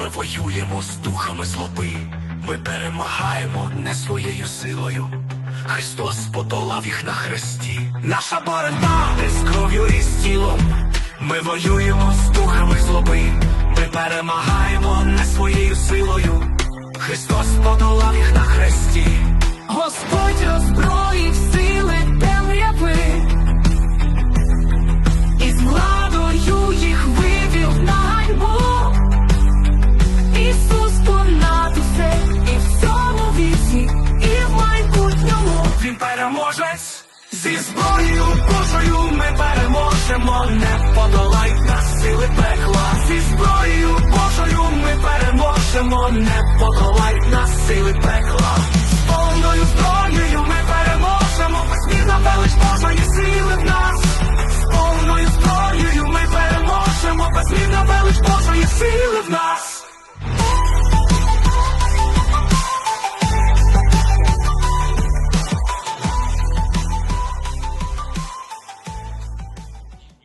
Ми воюємо з духами злоби, ми перемагаємо не своєю силою. Христос подолав їх на хресті. Наша боротьба не з кров'ю і з тілом. Ми воюємо з духами злоби. Ми перемагаємо не своєю силою. Христос подолав їх майбутньому. Переможець зі зброєю Божою ми переможемо, не подолають нас сили пекла. Зі зброєю Божою ми переможемо, не подолають нас сили пекла.